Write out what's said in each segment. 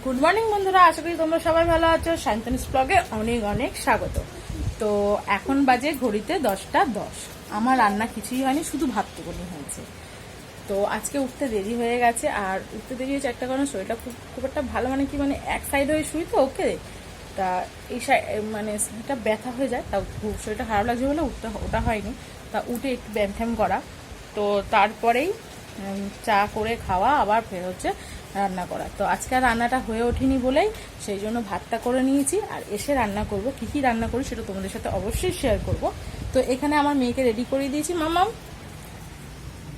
Good morning বন্ধুরা, আশা করি তোমরা সবাই ভালো আছো। শান্তনিস ব্লগে অনেক অনেক স্বাগত। তো এখন বাজে ঘড়িতে দশটা দশ। আমার রান্না কিছুই হয়নি, শুধু ভাতটুকুনি হয়েছে। তো আজকে উঠতে দেরি হয়ে গেছে, আর উঠতে দেরি হয়েছে একটা কারণে শরীরটা খুব খুব একটা ভালো মানে কি মানে এক সাইড হয়ে শুই তো, ওকে? তা এই মানে এটা ব্যথা হয়ে যায় তা শরীরটা খারাপ লাগছে বলে উঠতে ওটা হয়নি। তা উঠে একটু ব্যায়াম করা। তো তারপরেই চা করে খাওয়া, আবার ফের হচ্ছে রান্না করা। তো আজকে আর রান্নাটা হয়ে ওঠেনি বলেই সেই জন্য ভাতটা করে নিয়েছি আর এসে রান্না করব। কি কি রান্না করি সেটা তোমাদের সাথে অবশ্যই শেয়ার করব। তো এখানে আমার মেয়েকে রেডি করে দিয়েছি। মামাম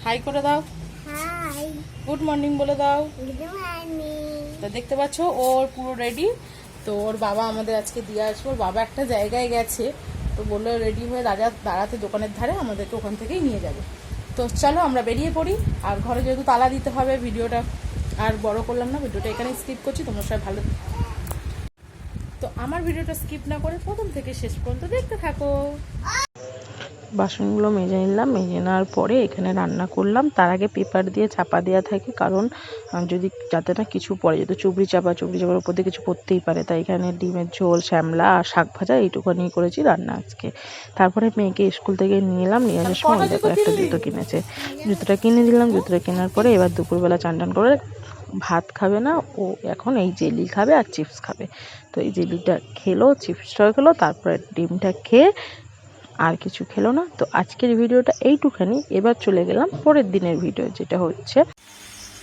হাই করে দাও। হাই গুড মর্নিং বলে দাও। গুড মর্নিং তো দেখতে পাচ্ছ ওর পুরো রেডি তো ওর বাবা আমাদের আজকে দিয়ে আসব। ওর বাবা একটা জায়গায় গেছে। তো বলল রেডি হয়ে দাঁড়া দাঁড়াতে দোকানের ধারে আমাদেরকে ওখান থেকেই নিয়ে যাবে। তো চলো আমরা বেরিয়ে পড়ি। আর ঘরে যেহেতু তালা দিতে হবে ভিডিওটা আর বড় করলাম না ভিডিওটা এখানে স্কিপ করছি তোমরা সবাই ভালো তো আমার ভিডিওটা স্কিপ না করে প্রথম থেকে শেষ পর্যন্ত দেখতে থাকো। বাসনগুলো মেজে নিলাম মেজে নেওয়ার পরে এখানে রান্না করলাম। তার আগে পেপার দিয়ে চাপা দেওয়া থাকে কারণ যদি যাতে না কিছু পড়ে যেহেতু চুবড়ি চাপা চুবড়ি চাপার উপর দিয়ে কিছু পড়তেই পারে তাই এখানে ডিমের ঝোল শ্যামলা আর শাক ভাজা এইটুকুনি করেছি রান্না আজকে। তারপরে মেয়েকে স্কুল থেকে নিয়ে এলাম নিয়ে আসার সময় দেখো একটা জুতো কিনেছে। জুতোটা কিনে দিলাম জুতোটা কেনার পরে এবার দুপুরবেলা চান টান করে ভাত খাবে না, ও এখন এই জেলি খাবে আর চিপস খাবে। তো এই জেলিটা খেলো চিপসটাও খেলো, তারপরে ডিমটা খেয়ে আর কিছু খেলো না। তো আজকের ভিডিওটা এইটুখানি। এবার চলে গেলাম পরের দিনের ভিডিও, যেটা হচ্ছে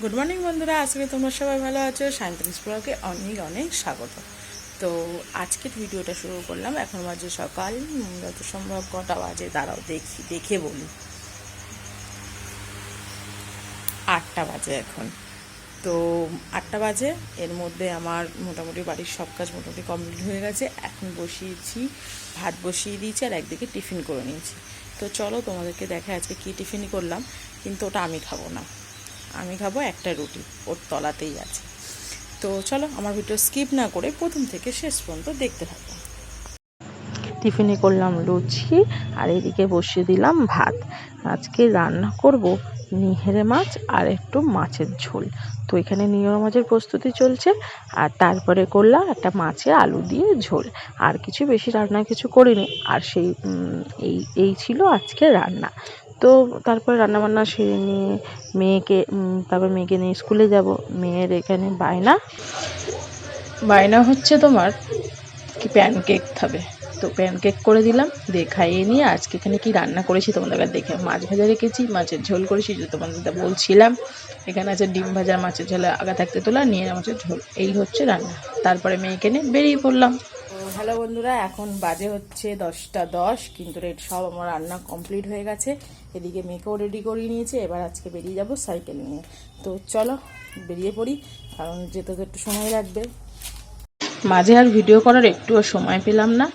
গুড মর্নিং বন্ধুরা, আজকে তোমরা সবাই ভালো আছো? সায়ন্তনিস ব্লগে অনেক অনেক স্বাগত। তো আজকের ভিডিওটা শুরু করলাম। এখন বাজে সকাল যত সম্ভব কটা বাজে দাঁড়াও, দেখি, দেখে বলি। আটটা বাজে এখন। তো আটটা বাজে, এর মধ্যে আমার মোটামুটি বাড়ির সব কাজ মোটামুটি কমপ্লিট হয়ে গেছে। এখন বসিয়েছি, ভাত বসিয়ে দিয়েছি আর একদিকে টিফিন করে নিয়েছি। তো চলো তোমাদেরকে দেখে আজকে কী টিফিন করলাম, কিন্তু ওটা আমি খাব না। আমি খাব একটা রুটি, ওর তলাতেই আছে। তো চলো আমার ভিডিও স্কিপ না করে প্রথম থেকে শেষ পর্যন্ত দেখতে থাকো। টিফিনে করলাম লুচি আর এদিকে বসিয়ে দিলাম ভাত। আজকে রান্না করব নিহেরে মাছ আর একটু মাছের ঝোল। তো এখানে নিহেরে মাছের প্রস্তুতি চলছে আর তারপরে করলাম একটা মাছে আলু দিয়ে ঝোল। আর কিছু বেশি রান্না কিছু করিনি। আর সেই এই এই ছিল আজকে রান্না। তো তারপরে রান্নাবান্না সেরে নিয়ে মেয়েকে তারপর মেয়েকে নিয়ে স্কুলে যাব। মেয়ের এখানে বায়না। বায়না হচ্ছে তোমার কি প্যানকেক খাবে। তো প্যানকেক করে দিলাম, দিয়ে খাইয়ে নিয়ে আজকে এখানে কি রান্না করেছি তোমাদের দেখে মাছ ভাজা রেখেছি, মাছের ঝোল করেছি যে তোমাদের বলছিলাম। এখানে আছে ডিম ভাজা, মাছের ঝোলে আগা থাকতে তোলা, নিয়ে মাছের ঝোল, এই হচ্ছে রান্না। তারপরে মেয়েকে নিয়ে বেরিয়ে পড়লাম। হ্যালো বন্ধুরা, এখন বাজে হচ্ছে দশটা দশ, কিন্তু রেড সব আমার রান্না কমপ্লিট হয়ে গেছে। এদিকে মেয়েকেও রেডি করিয়ে নিয়েছে, এবার আজকে বেরিয়ে যাব সাইকেল নিয়ে। তো চলো বেরিয়ে পড়ি, কারণ যেতে তো একটু সময় লাগবে। মাঝে আর ভিডিও করার একটুও সময় পেলাম না।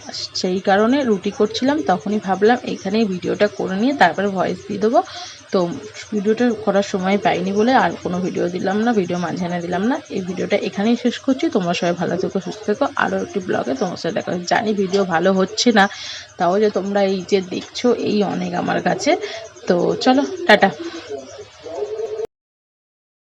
সেই কারণে রুটি করছিলাম, তখনই ভাবলাম এখানেই ভিডিওটা করে নিয়ে তারপরে ভয়েস দিয়ে দেবো। তো ভিডিওটা করার সময় পাইনি বলে আর কোনো ভিডিও দিলাম না ভিডিও মাঝখানে দিলাম না। এই ভিডিওটা এখানেই শেষ করছি। তোমরা সবাই ভালো থেকো, সুস্থ থেকো। আরও একটি ব্লগে তোমার সাথে দেখা জানি ভিডিও ভালো হচ্ছে না, তাও যে তোমরা এই যে দেখছ, এই অনেক আমার কাছে। তো চলো, টাটা।